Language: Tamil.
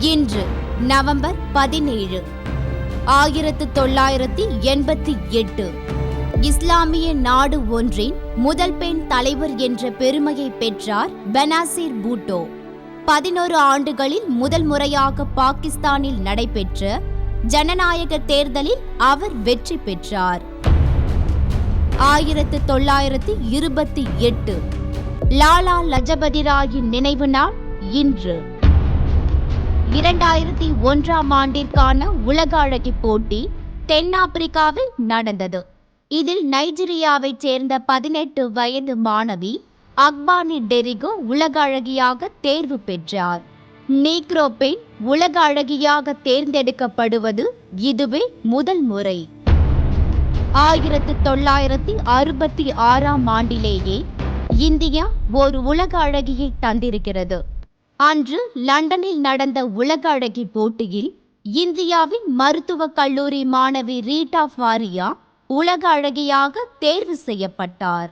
இன்று நவம்பர் பதினேழு ஆயிரத்து தொள்ளாயிரத்தி எண்பத்தி எட்டு. இஸ்லாமிய நாடு ஒன்றின் முதல் பெண் தலைவர் என்ற பெருமையை பெற்றார் பெனாசிர் பூட்டோ. பதினோரு ஆண்டுகளில் முதல் முறையாக பாகிஸ்தானில் நடைபெற்ற ஜனநாயக தேர்தலில் அவர் வெற்றி பெற்றார். ஆயிரத்து தொள்ளாயிரத்தி இருபத்தி எட்டு. லாலா லஜபதி ராயின் நினைவு நாள் இன்று. இரண்டாயிரத்தி ஒன்றாம் ஆண்டிற்கான உலக அழகி போட்டி தென்னாப்பிரிக்காவில் நடந்தது. இதில் நைஜீரியாவைச் சேர்ந்த பதினெட்டு வயது மாணவி அக்பானி டெரிகோ உலக அழகியாக தேர்வு பெற்றார். நீக்ரோ பெண் உலக அழகியாக தேர்ந்தெடுக்கப்படுவது இதுவே முதல் முறை. ஆயிரத்து தொள்ளாயிரத்தி அறுபத்தி ஆறாம் ஆண்டிலேயே இந்தியா ஒரு உலக அழகியை தந்திருக்கிறது. அன்று லண்டனில் நடந்த உலக அழகி போட்டியில் இந்தியாவின் மருத்துவக் கல்லூரி மாணவி ரீட்டா ஃபாரியா உலக அழகியாக தேர்வு செய்யப்பட்டார்.